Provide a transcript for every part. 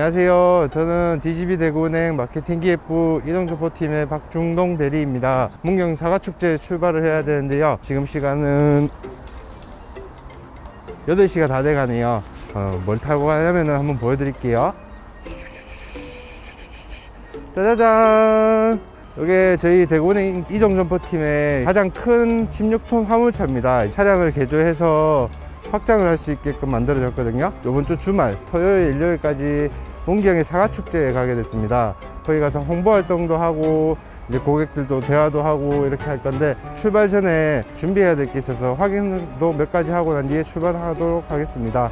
안녕하세요. 저는 DGB 대구은행 마케팅 기획부 이동조포팀의 박중동 대리입니다. 문경 사과축제 출발을 해야 되는데요. 지금 시간은 8시가 다 돼가네요. 어, 뭘 타고 가냐면 한번 보여드릴게요. 짜자잔! 이게 저희 대구은행 이동점포팀의 가장 큰 16톤 화물차입니다. 차량을 개조해서 확장을 할 수 있게끔 만들어졌거든요. 이번 주 주말, 토요일, 일요일까지 문경의 사과축제에 가게 됐습니다. 거기 가서 홍보 활동도 하고, 이제 고객들도 대화도 하고 이렇게 할 건데, 출발 전에 준비해야 될 게 있어서 확인도 몇 가지 하고 난 뒤에 출발하도록 하겠습니다.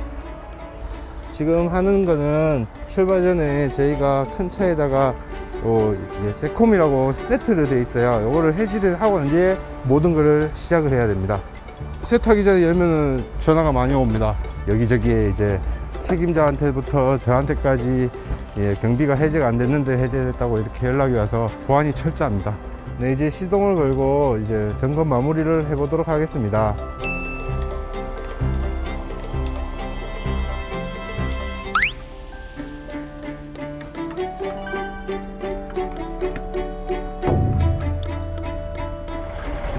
지금 하는 거는 출발 전에 저희가 큰 차에다가 어, 세콤이라고 세트로 돼 있어요. 이거를 해지를 하고 난 뒤에 모든 거를 시작을 해야 됩니다. 세트하기 전에 열면은 전화가 많이 옵니다. 여기저기에 이제 책임자한테부터 저한테까지 예, 경비가 해제가 안 됐는데 해제됐다고 이렇게 연락이 와서 보안이 철저합니다. 네, 이제 시동을 걸고 이제 점검 마무리를 해보도록 하겠습니다.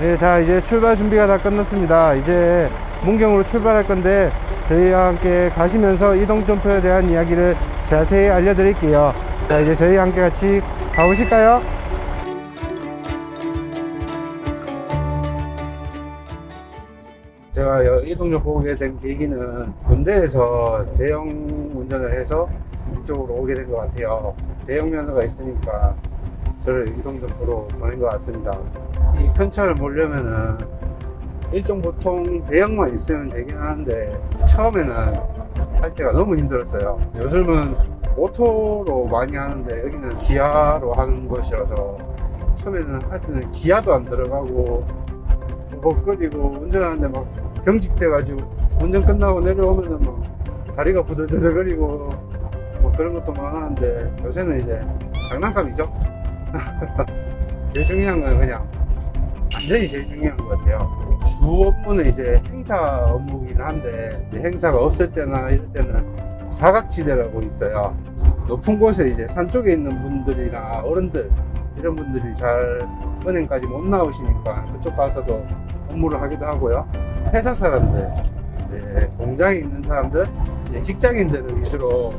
네, 자 이제 출발 준비가 다 끝났습니다. 이제 문경으로 출발할 건데 저희와 함께 가시면서 이동점표에 대한 이야기를 자세히 알려드릴게요. 자 이제 저희 함께 같이 가보실까요? 제가 여- 이동점포 오게 된 계기는 군대에서 대형 운전을 해서 이쪽으로 오게 된 것 같아요. 대형 면허가 있으니까 저를 이동점포로 보낸 것 같습니다. 이큰 차를 몰려면은 일종 보통 대형만 있으면 되긴 하는데 처음에는 할 때가 너무 힘들었어요. 요즘은 오토로 많이 하는데 여기는 기아로 하는 것이라서 처음에는 할 때는 기아도 안 들어가고 벅거리고 운전하는데 막 경직돼가지고 운전 끝나고 내려오면은 막 다리가 부들부들거리고 뭐 그런 것도 많았는데 요새는 이제 장난감이죠. 제일 중요한 건 그냥 완전히 제일 중요한 것 같아요. 주 업무는 이제 행사 업무긴 한데 행사가 없을 때나 이럴 때는 사각지대라고 있어요. 높은 곳에 이제 산 쪽에 있는 분들이나 어른들 이런 분들이 잘 은행까지 못 나오시니까 그쪽 가서도 업무를 하기도 하고요. 회사 사람들, 이제 공장에 있는 사람들, 이제 직장인들을 위주로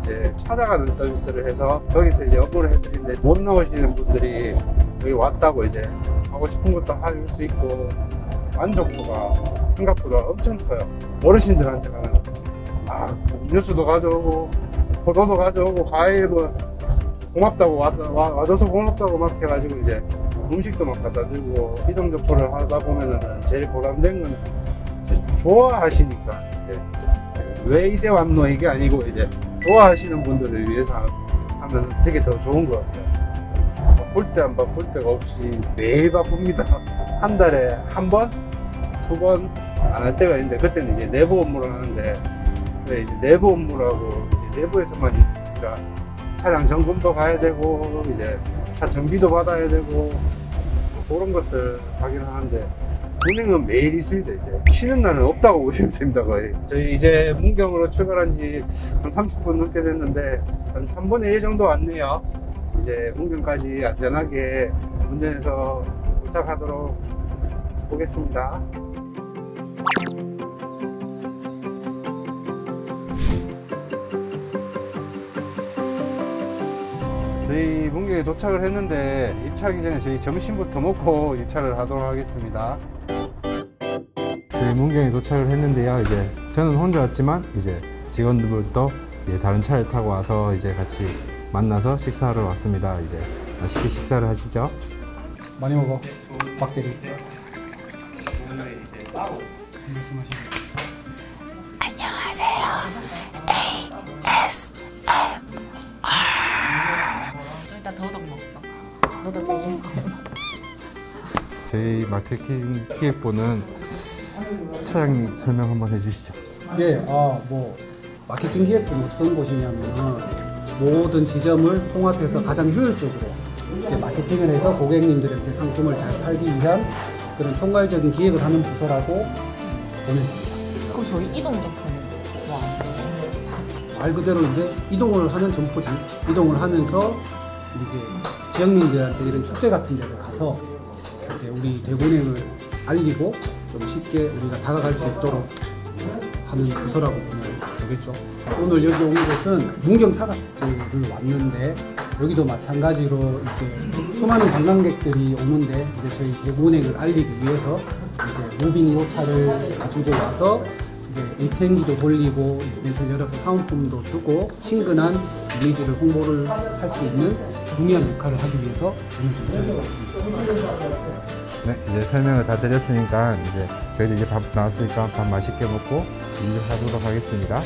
이제 찾아가는 서비스를 해서 거기서 이제 업무를 해드리는데 못 나오시는 분들이 여기 왔다고 이제 하고 싶은 것도 할 수 있고 만족도가 생각보다 엄청 커요. 어르신들한테 가면 아 음료수도 가져오고 포도도 가져오고 과일 뭐 고맙다고 와, 와, 와줘서 고맙다고 막 해가지고 이제 음식도 막 갖다 주고 이동접포를 하다 보면은 제일 보람된 건 좋아하시니까 이제 왜 이제 왔노 이게 아니고 이제 좋아하시는 분들을 위해서 하면 되게 더 좋은 것 같아요. 볼 때 안 바쁠 때가 없이 매일 바쁩니다. 한 달에 한 번, 두 번 안 할 때가 있는데 그때는 이제 내부 업무를 하는데 왜 이제 내부 업무라고 이제 내부에서만 있으니까 차량 점검도 가야 되고 이제 차 정비도 받아야 되고 뭐 그런 것들 하긴 하는데 운행은 매일 있습니다 이제 쉬는 날은 없다고 보시면 됩니다 거의. 저희 이제 문경으로 출발한 지 한 30분 넘게 됐는데 한 3분의 1 정도 왔네요. 이제 문경까지 안전하게 운전해서 도착하도록 보겠습니다 저희 문경에 도착을 했는데 입차하기 전에 저희 점심부터 먹고 입차를 하도록 하겠습니다. 저희 문경에 도착을 했는데요. 이제 저는 혼자 왔지만 이제 직원들도 이제 다른 차를 타고 와서 이제 같이 만나서 식사하러 왔습니다. 이제 맛있게 식사를 하시죠. 많이 먹어. 박대리. 좀 이따 더덕 먹자. 더덕 먹겠어요. 저희 마케팅 기획부는 차장님 설명 한번 해주시죠. 예, 아, 뭐 마케팅 기획은 어떤 곳이냐면 모든 지점을 통합해서 가장 효율적으로 이제 마케팅을 해서 고객님들한테 상품을 잘 팔기 위한 그런 총괄적인 기획을 하는 부서라고 보면 됩니다. 그럼 저희 이동 점포는 뭐 안 돼요? 말 그대로 이제 이동을 하는 점포지. 이동을 하면서 이제 지역민들한테 이런 축제 같은 데를 가서 이제 우리 대군행을 알리고 좀 쉽게 우리가 다가갈 수 있도록 하는 부서라고 보면 되겠죠. 오늘 여기 온 곳은 문경 사과 축제를 왔는데 여기도 마찬가지로 이제 수많은 관광객들이 오는데 이제 저희 대구은행을 알리기 위해서 이제 무빙 요차를 가지고 와서 이제 ATM기도 돌리고 이벤트를 열어서 사은품도 주고 친근한 이미지를 홍보를 할 수 있는 중요한 역할을 하기 위해서 오늘 좀 왔습니다. 네, 이제 설명을 다 드렸으니까 이제 저희도 이제 밥 나왔으니까 밥 맛있게 먹고 일하도록 하겠습니다.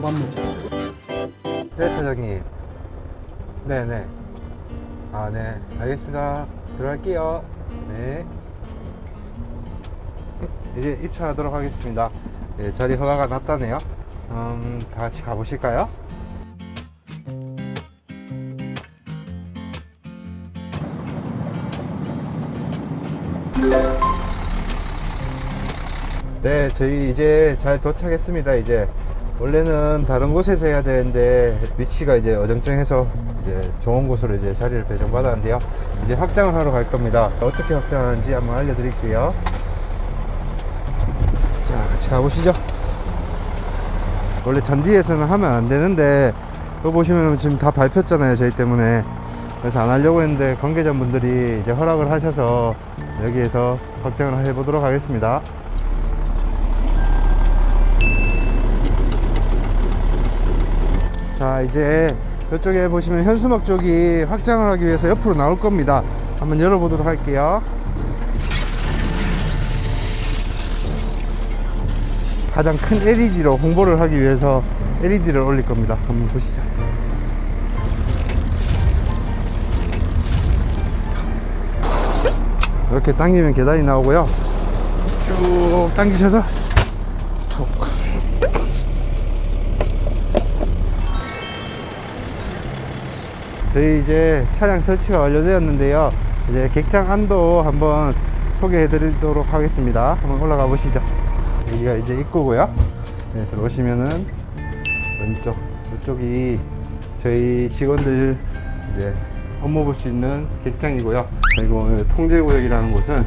먹자. 네, 차장님. 네, 네. 아, 네. 알겠습니다. 들어갈게요. 네. 이제 입찰하도록 하겠습니다. 네, 자리 허가가 났다네요. 음, 다 같이 가보실까요? 네, 저희 이제 잘 도착했습니다. 이제 원래는 다른 곳에서 해야 되는데 위치가 이제 어정쩡해서 이제 좋은 곳으로 이제 자리를 배정받았는데요. 이제 확장을 하러 갈 겁니다. 어떻게 확장하는지 한번 알려드릴게요. 자, 같이 가보시죠. 원래 전디에서는 하면 안 되는데 이거 보시면 지금 다 밟혔잖아요. 저희 때문에. 그래서 안 하려고 했는데 관계자분들이 이제 허락을 하셔서 여기에서 확장을 해보도록 하겠습니다. 자 이제 이쪽에 보시면 현수막 쪽이 확장을 하기 위해서 옆으로 나올 겁니다. 한번 열어보도록 할게요. 가장 큰 LED로 홍보를 하기 위해서 LED를 올릴 겁니다. 한번 보시죠. 이렇게 당기면 계단이 나오고요. 쭉 당기셔서 저희 이제 차량 설치가 완료되었는데요. 이제 객장 안도 한번 소개해 드리도록 하겠습니다. 한번 올라가 보시죠. 여기가 이제 입구고요. 네, 들어오시면은 왼쪽, 이쪽이 저희 직원들 이제 업무 볼 수 있는 객장이고요. 그리고 오늘 통제구역이라는 곳은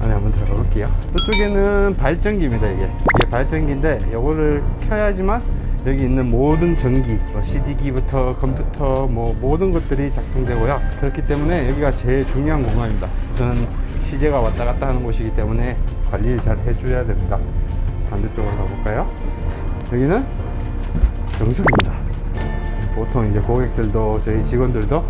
안에 한번 들어가 볼게요. 이쪽에는 발전기입니다, 이게. 이게 발전기인데, 이거를 켜야지만 여기 있는 모든 전기, 뭐 CD기부터 컴퓨터, 뭐 모든 것들이 작동되고요. 그렇기 때문에 여기가 제일 중요한 공간입니다. 우선 시제가 왔다 갔다 하는 곳이기 때문에 관리를 잘 해줘야 됩니다. 반대쪽으로 가볼까요? 여기는 정수기입니다. 보통 이제 고객들도 저희 직원들도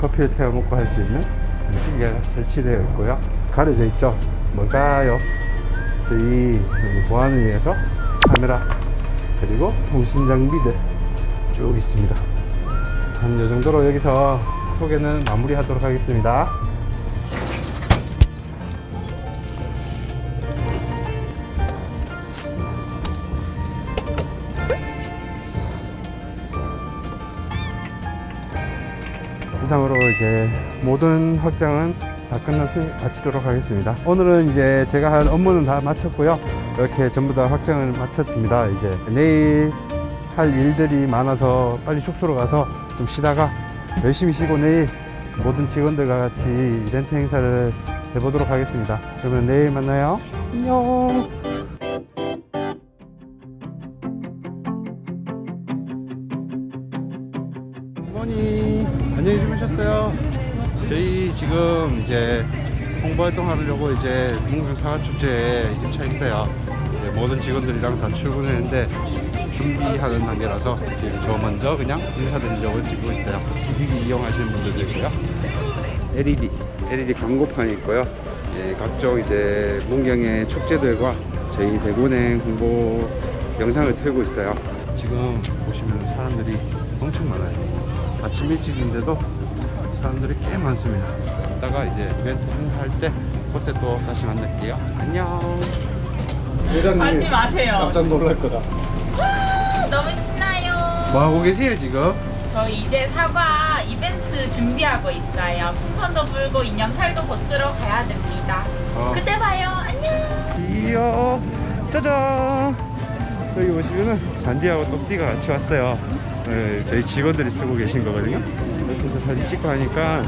커피를 태워 먹고 할 수 있는 정수기가 설치되어 있고요. 가려져 있죠. 뭘까요? 저희 보안을 위해서 카메라 그리고 통신 장비들 쭉 있습니다. 한이 정도로 여기서 소개는 마무리하도록 하겠습니다. 이상으로 이제 모든 확장은 다 끝났으니 마치도록 하겠습니다. 오늘은 이제 제가 할 업무는 다 마쳤고요. 이렇게 전부 다 확장을 마쳤습니다. 이제 내일 할 일들이 많아서 빨리 숙소로 가서 좀 쉬다가 열심히 쉬고 내일 모든 직원들과 같이 이벤트 행사를 해보도록 하겠습니다. 그러면 내일 만나요. 안녕. 홍보 활동하려고 이제 문경 사과 축제에 입차했어요. 모든 직원들이랑 다 출근했는데 준비하는 단계라서 지금 저 먼저 그냥 인사드리려고 찍고 있어요. 기기 이용하시는 분들도 있고요. LED, LED 광고판이 있고요. 예, 각종 이제 문경의 축제들과 저희 대구은행 홍보 영상을 틀고 있어요. 지금 보시면 사람들이 엄청 많아요. 아침 일찍인데도 사람들이 꽤 많습니다. 이따가 이제 이벤트 행사할 때 그때 또 다시 만날게요. 안녕. 하지 마세요. 깜짝 놀랄 거다. 너무 신나요. 뭐 하고 계세요 지금? 저희 이제 사과 이벤트 준비하고 있어요. 풍선도 불고 인형 탈도 벗으러 가야 됩니다. 어. 그때 봐요. 안녕. 이요 짜잔 여기 보시면은 잔디하고 똥띠가 같이 왔어요 네, 저희 직원들이 쓰고 계신 거거든요 옆에서 사진 찍고 하니까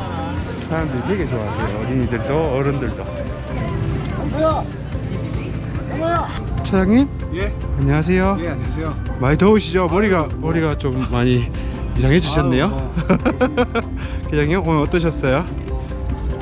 사람들이 되게 좋아하세요. 어린이들도 어른들도. 차장님? 예, 안녕하세요. 예, 안녕하세요. 많이 더우시죠? 머리가 머리가 좀 많이 이상해지셨네요? 아유, 뭐. 계장님 오늘 어떠셨어요?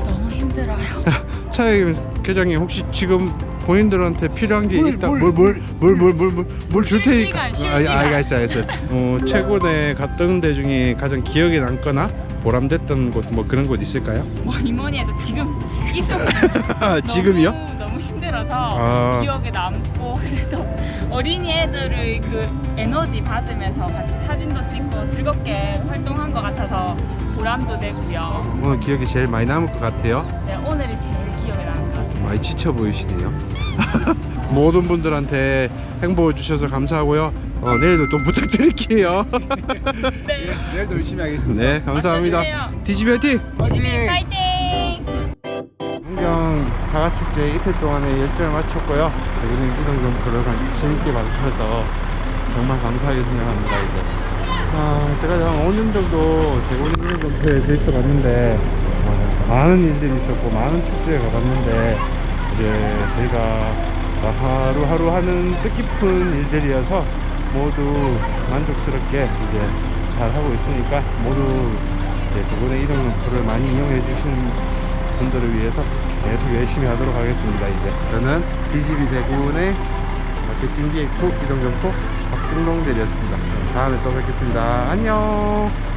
너무 힘들어요. 차장님 계장님 혹시 지금 본인들한테 필요한 게 물, 있다 물, 뭘 뭘 뭘 뭘뭘줄 쉴 테니까. 시간, 쉴 아, 시간. 알겠어요 알겠어요. 어, 최근에 갔던 데 중에 가장 기억에 남거나 보람됐던 곳 뭐 그런 곳 있을까요? 뭐니 뭐니 해도 지금 있어. 지금이요? 너무, 너무 힘들어서 아. 기억에 남고 그래도 어린이 애들의 그 에너지 받으면서 같이 사진도 찍고 즐겁게 활동한 것 같아서 보람도 되고요. 오늘 기억이 제일 많이 남을 것 같아요 네, 오늘이 제일 기억에 남는 것 같아요. 많이 지쳐 보이시네요 모든 분들한테 행복을 주셔서 감사하고요 어, 내일도 또 부탁드릴게요 네. 내일도 열심히 하겠습니다. 네 감사합니다 맞춰주세요. 디지비 화이팅! 네, 파이팅! 환경 사과축제 이틀 동안의 열정을 마쳤고요. 여기는 이동점프를 재밌게 봐주셔서 정말 감사하게 생각합니다. 이제 아, 제가 한 5년 정도 대구는 이동점프에서 있어 봤는데 어, 많은 일들이 있었고 많은 축제에 가봤는데 이제 저희가 하루하루 하는 뜻깊은 일들이어서 모두 만족스럽게 이제 잘 하고 있으니까 모두 이제 대구의 이동점프를 많이 이용해 주시는 분들을 위해서 계속 열심히 하도록 하겠습니다. 이제 저는 DGB 대구의 마케팅 톡 이동점포 박진동 대리였습니다. 다음에 또 뵙겠습니다. 안녕.